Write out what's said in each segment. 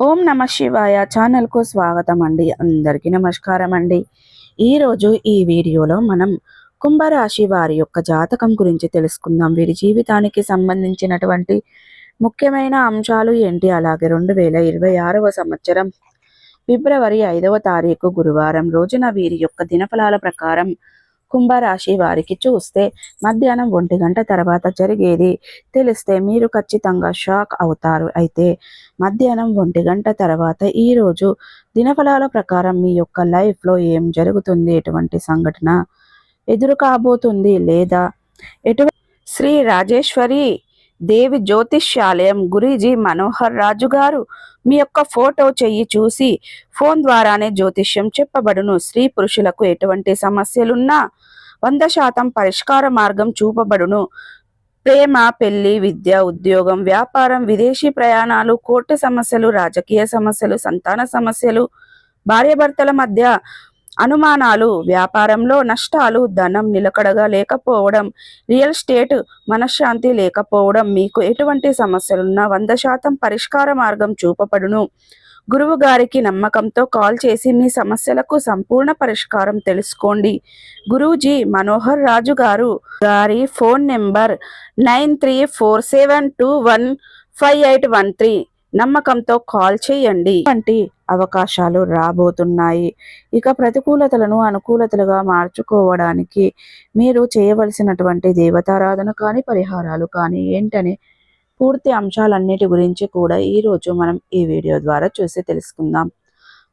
ఓం నమ శివాయ ఛానల్కు స్వాగతం అండి అందరికీ నమస్కారం అండి ఈరోజు ఈ వీడియోలో మనం కుంభరాశి వారి యొక్క జాతకం గురించి తెలుసుకుందాం. వీరి జీవితానికి సంబంధించినటువంటి ముఖ్యమైన అంశాలు ఏంటి? అలాగే రెండు వేల ఇరవై ఆరవ సంవత్సరం ఫిబ్రవరి ఐదవ తారీఖు గురువారం రోజున వీరి యొక్క దినఫలాల ప్రకారం కుంభరాశి వారికి చూస్తే మధ్యాహ్నం ఒంటి గంట తర్వాత జరిగేది. తెలిస్తే మీరు ఖచ్చితంగా షాక్ అవుతారు. అయితే మధ్యాహ్నం ఒంటి గంట తర్వాత ఈరోజు దినఫలాల ప్రకారం మీ యొక్క లైఫ్లో ఏం జరుగుతుంది? ఎటువంటి సంఘటన ఎదురు కాబోతుంది లేదా? ఎటువంటి శ్రీ రాజేశ్వరి దేవి జ్యోతిష్యాలయం గురీజీ మనోహర్ రాజు గారు మీ యొక్క ఫోటో చెయ్యి చూసి ఫోన్ ద్వారానే జ్యోతిష్యం చెప్పబడును. స్త్రీ పురుషులకు ఎటువంటి సమస్యలున్నా వంద శాతం పరిష్కార మార్గం చూపబడును. ప్రేమ పెళ్ళి విద్య ఉద్యోగం వ్యాపారం విదేశీ ప్రయాణాలు కోర్టు సమస్యలు రాజకీయ సమస్యలు సంతాన సమస్యలు భార్యాభర్తల మధ్య అనుమానాలు వ్యాపారంలో నష్టాలు ధనం నిలకడగా లేకపోవడం రియల్ స్టేట్ మనశ్శాంతి లేకపోవడం మీకు ఎటువంటి సమస్యలున్నా వంద శాతం పరిష్కార మార్గం చూపబడును. గురువు గారికి నమ్మకంతో కాల్ చేసి మీ సమస్యలకు సంపూర్ణ పరిష్కారం తెలుసుకోండి. గురూజీ మనోహర్ రాజు గారు గారి phone number nine three four seven two one five eight one three. నమ్మకంతో కాల్ చేయండి. అంటే అవకాశాలు రాబోతున్నాయి. ఇక ప్రతికూలతలను అనుకూలతలుగా మార్చుకోవడానికి మీరు చేయవలసినటువంటి దేవతారాధన కానీ పరిహారాలు కానీ ఏంటని పూర్తి అంశాలన్నిటి గురించి కూడా ఈరోజు మనం ఈ వీడియో ద్వారా చూసి తెలుసుకుందాం.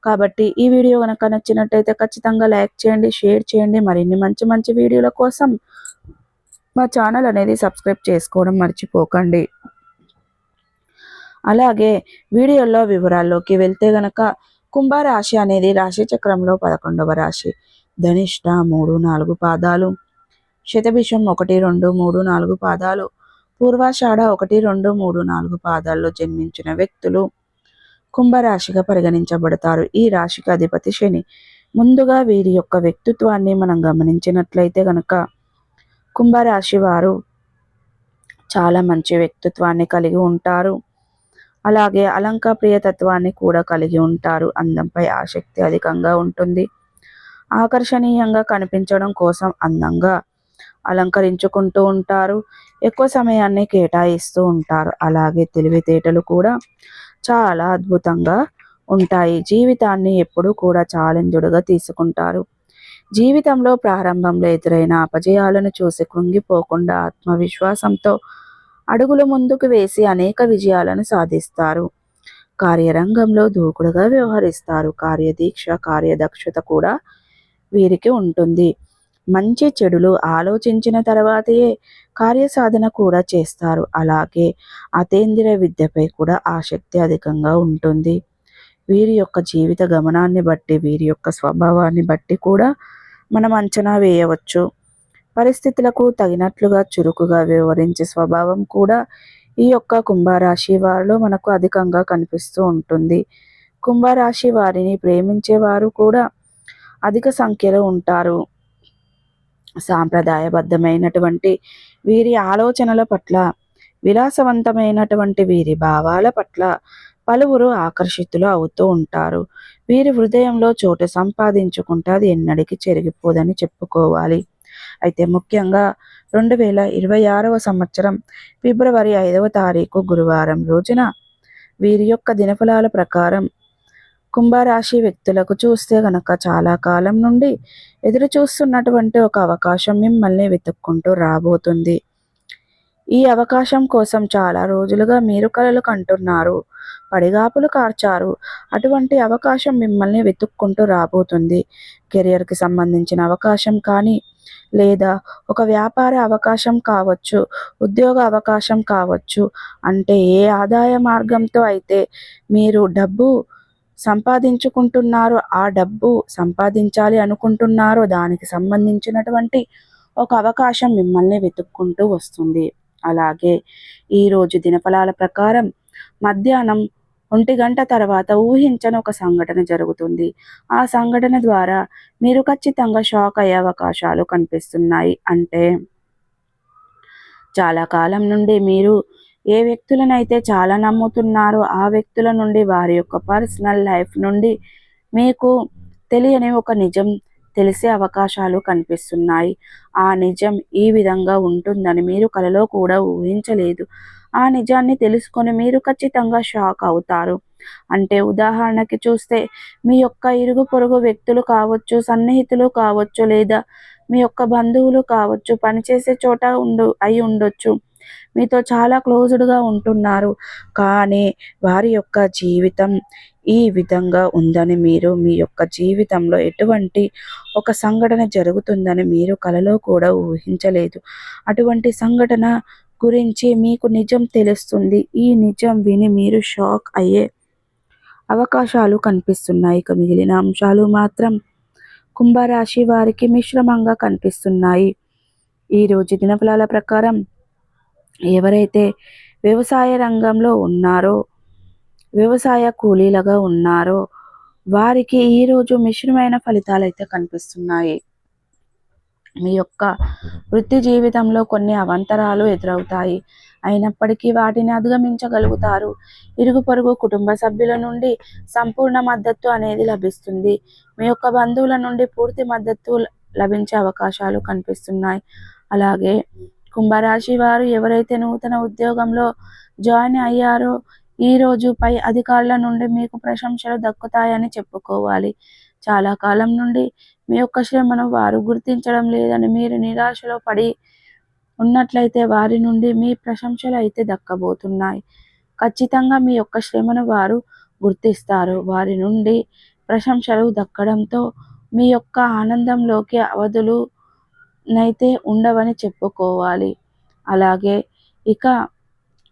కాబట్టి ఈ వీడియో కనుక నచ్చినట్టయితే ఖచ్చితంగా లైక్ చేయండి షేర్ చేయండి. మరిన్ని మంచి మంచి వీడియోల కోసం మా ఛానల్ అనేది సబ్స్క్రైబ్ చేసుకోవడం మర్చిపోకండి. అలాగే వీడియోలో వివరాల్లోకి వెళ్తే గనక కుంభరాశి అనేది రాశి చక్రంలో పదకొండవ రాశి. ధనిష్ట మూడు నాలుగు పాదాలు. శతభిషం ఒకటి రెండు మూడు నాలుగు పాదాలు. పూర్వాషాఢ ఒకటి రెండు మూడు నాలుగు పాదాల్లో జన్మించిన వ్యక్తులు కుంభరాశిగా పరిగణించబడతారు. ఈ రాశికి అధిపతి శని. ముందుగా వీరి యొక్క వ్యక్తిత్వాన్ని మనం గమనించినట్లయితే గనక కుంభరాశి వారు చాలా మంచి వ్యక్తిత్వాన్ని కలిగి ఉంటారు. అలాగే అలంక ప్రియతత్వాన్ని కూడా కలిగి ఉంటారు. అందంపై ఆసక్తి అధికంగా ఉంటుంది. ఆకర్షణీయంగా కనిపించడం కోసం అందంగా అలంకరించుకుంటూ ఉంటారు. ఎక్కువ సమయాన్ని కేటాయిస్తూ ఉంటారు. అలాగే తెలివితేటలు కూడా చాలా అద్భుతంగా ఉంటాయి. జీవితాన్ని ఎప్పుడూ కూడా ఛాలెంజ్డ్గా తీసుకుంటారు. జీవితంలో ప్రారంభంలో ఎదురైన అపజయాలను చూసి కృంగిపోకుండా ఆత్మవిశ్వాసంతో అడుగులు ముందుకు వేసి అనేక విజయాలను సాధిస్తారు. కార్యరంగంలో దూకుడుగా వ్యవహరిస్తారు. కార్యదీక్ష కార్యదక్షత కూడా వీరికి ఉంటుంది. మంచి చెడులు ఆలోచించిన తర్వాతే కార్యసాధన కూడా చేస్తారు. అలాగే అతేంద్రియ విద్యపై కూడా ఆసక్తి అధికంగా ఉంటుంది. వీరి యొక్క జీవిత గమనాన్ని బట్టి వీరి యొక్క స్వభావాన్ని బట్టి కూడా మనం అంచనా వేయవచ్చు. పరిస్థితులకు తగినట్లుగా చురుకుగా వ్యవహరించే స్వభావం కూడా ఈ యొక్క కుంభరాశి వారిలో మనకు అధికంగా కనిపిస్తూ ఉంటుంది. కుంభరాశి వారిని ప్రేమించేవారు కూడా అధిక సంఖ్యలో ఉంటారు. సాంప్రదాయబద్ధమైనటువంటి వీరి ఆలోచనల పట్ల విలాసవంతమైనటువంటి వీరి భావాల పట్ల పలువురు ఆకర్షితులు అవుతూ ఉంటారు. వీరి హృదయంలో చోటు సంపాదించుకుంటే అది ఎన్నడికి చెరిగిపోదని చెప్పుకోవాలి. అయితే ముఖ్యంగా రెండు వేల ఇరవై ఆరవ సంవత్సరం ఫిబ్రవరి ఐదవ తారీఖు గురువారం రోజున వీరి యొక్క దినఫలాల ప్రకారం కుంభరాశి వ్యక్తులకు చూస్తే గనక చాలా కాలం నుండి ఎదురు చూస్తున్నటువంటి ఒక అవకాశం మిమ్మల్ని వెతుక్కుంటూ రాబోతుంది. ఈ అవకాశం కోసం చాలా రోజులుగా మీరు కలలు కంటున్నారు పడిగాపులు కార్చారు. అటువంటి అవకాశం మిమ్మల్ని వెతుక్కుంటూ రాబోతుంది. కెరియర్కి సంబంధించిన అవకాశం కానీ లేదా ఒక వ్యాపార అవకాశం కావచ్చు ఉద్యోగ అవకాశం కావచ్చు అంటే ఏ ఆదాయ మార్గంతో అయితే మీరు డబ్బు సంపాదించుకుంటున్నారో ఆ డబ్బు సంపాదించాలి అనుకుంటున్నారో దానికి సంబంధించినటువంటి ఒక అవకాశం మిమ్మల్ని వెతుక్కుంటూ వస్తుంది. అలాగే ఈరోజు దినఫలాల ప్రకారం మధ్యాహ్నం ఒంటి గంట తర్వాత ఊహించని ఒక సంఘటన జరుగుతుంది. ఆ సంఘటన ద్వారా మీరు ఖచ్చితంగా షాక్ అయ్యే అవకాశాలు కనిపిస్తున్నాయి అంటే చాలా కాలం నుండి మీరు ఏ వ్యక్తులనైతే చాలా నమ్ముతున్నారో ఆ వ్యక్తుల నుండి వారి యొక్క పర్సనల్ లైఫ్ నుండి మీకు తెలియని ఒక నిజం తెలిసే అవకాశాలు కనిపిస్తున్నాయి. ఆ నిజం ఈ విధంగా ఉంటుందని మీరు కలలో కూడా ఊహించలేదు. ఆ నిజాన్ని తెలుసుకొని మీరు ఖచ్చితంగా షాక్ అవుతారు. అంటే ఉదాహరణకి చూస్తే మీ యొక్క ఇరుగు పొరుగు వ్యక్తులు కావచ్చు సన్నిహితులు కావచ్చు లేదా మీ యొక్క బంధువులు కావచ్చు పనిచేసే చోట ఉండు అయి ఉండొచ్చు. మీతో చాలా క్లోజ్డ్గా ఉంటున్నారు. కానీ వారి యొక్క జీవితం ఈ విధంగా ఉందని మీరు మీ యొక్క జీవితంలో ఎటువంటి ఒక సంఘటన జరుగుతుందని మీరు కలలో కూడా ఊహించలేదు. అటువంటి సంఘటన గురించి మీకు నిజం తెలుస్తుంది. ఈ నిజం విని మీరు షాక్ అయ్యే అవకాశాలు కనిపిస్తున్నాయి. ఇక మిగిలిన అంశాలు మాత్రం కుంభరాశి వారికి మిశ్రమంగా కనిపిస్తున్నాయి. ఈరోజు దినఫలాల ప్రకారం ఎవరైతే వ్యవసాయ రంగంలో ఉన్నారో వ్యవసాయ కూలీలుగా ఉన్నారో వారికి ఈరోజు మిశ్రమైన ఫలితాలు అయితే కనిపిస్తున్నాయి. మీ యొక్క వృత్తి జీవితంలో కొన్ని అవంతరాలు ఎదురవుతాయి. అయినప్పటికీ వాటిని అధిగమించగలుగుతారు. ఇరుగు పొరుగు కుటుంబ సభ్యుల నుండి సంపూర్ణ మద్దతు అనేది లభిస్తుంది. మీ యొక్క బంధువుల నుండి పూర్తి మద్దతు లభించే అవకాశాలు కనిపిస్తున్నాయి. అలాగే కుంభరాశి వారు ఎవరైతే నూతన ఉద్యోగంలో జాయిన్ అయ్యారో ఈ రోజు పై అధికారుల నుండి మీకు ప్రశంసలు దక్కుతాయని చెప్పుకోవాలి. చాలా కాలం నుండి మీ యొక్క శ్రమను వారు గుర్తించడం లేదని మీరు నిరాశలో పడి ఉన్నట్లయితే వారి నుండి మీ ప్రశంసలు అయితే దక్కబోతున్నాయి. ఖచ్చితంగా మీ యొక్క శ్రమను వారు గుర్తిస్తారు. వారి నుండి ప్రశంసలు దక్కడంతో మీ యొక్క ఆనందంలోకి అవధులు నైతే ఉండవని చెప్పుకోవాలి. అలాగే ఇక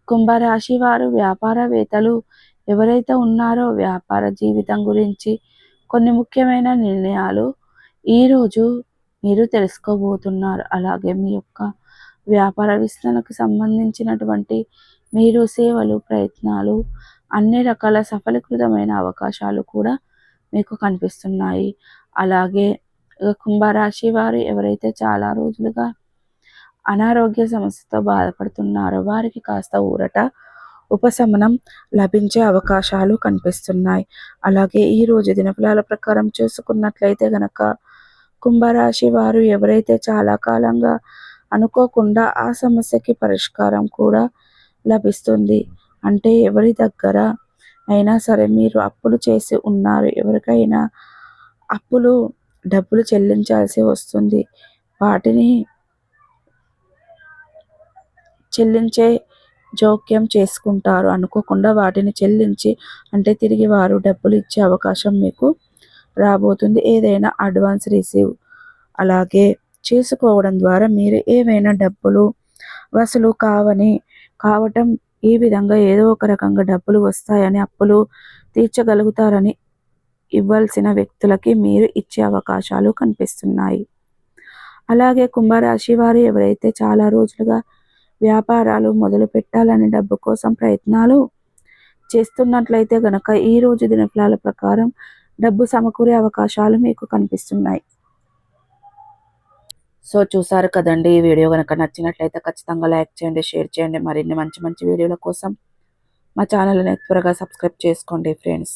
కుంభరాశి వారు వ్యాపారవేత్తలు ఎవరైతే ఉన్నారో వ్యాపార జీవితం గురించి కొన్ని ముఖ్యమైన నిర్ణయాలు ఈరోజు మీరు తెలుసుకోబోతున్నారు. అలాగే మీ యొక్క వ్యాపార విస్తరణకు సంబంధించినటువంటి మీరు సేవలు ప్రయత్నాలు అన్ని రకాల సఫలీకృతమైన అవకాశాలు కూడా మీకు కనిపిస్తున్నాయి. అలాగే కుంభరాశి వారు ఎవరైతే చాలా రోజులుగా అనారోగ్య సమస్యతో బాధపడుతున్నారో వారికి కాస్త ఊరట ఉపశమనం లభించే అవకాశాలు కనిపిస్తున్నాయి. అలాగే ఈరోజు దినఫలాల ప్రకారం చూసుకున్నట్లయితే గనక కుంభరాశి వారు ఎవరైతే చాలా కాలంగా అనుకోకుండా ఆ సమస్యకి పరిష్కారం కూడా లభిస్తుంది. అంటే ఎవరి దగ్గర అయినా సరే మీరు అప్పులు చేసి ఉన్నారు. ఎవరికైనా అప్పులు డబ్బులు చెల్లించాల్సి వస్తుంది. వాటిని చెల్లించే జోక్యం చేసుకుంటారు. అనుకోకుండా వాటిని చెల్లించి అంటే తిరిగి వారు డబ్బులు ఇచ్చే అవకాశం మీకు రాబోతుంది. ఏదైనా అడ్వాన్స్ రిసీవ్ అలాగే చేసుకోవడం ద్వారా మీరు ఏవైనా డబ్బులు వసూలు కావని కావటం ఈ విధంగా ఏదో ఒక రకంగా డబ్బులు వస్తాయని అప్పులు తీర్చగలుగుతారని ఇవ్వాల్సిన వ్యక్తులకి మీరు ఇచ్చే అవకాశాలు కనిపిస్తున్నాయి. అలాగే కుంభరాశి వారు ఎవరైతే చాలా రోజులుగా వ్యాపారాలు మొదలు పెట్టాలని డబ్బు కోసం ప్రయత్నాలు చేస్తున్నట్లయితే గనక ఈ రోజు దినఫలాల ప్రకారం డబ్బు సమకూరే అవకాశాలు మీకు కనిపిస్తున్నాయి. సో చూసారు కదండి ఈ వీడియో కనుక నచ్చినట్లయితే ఖచ్చితంగా లైక్ చేయండి షేర్ చేయండి. మరిన్ని మంచి మంచి వీడియోల కోసం మా ఛానల్ని త్వరగా సబ్స్క్రైబ్ చేసుకోండి ఫ్రెండ్స్.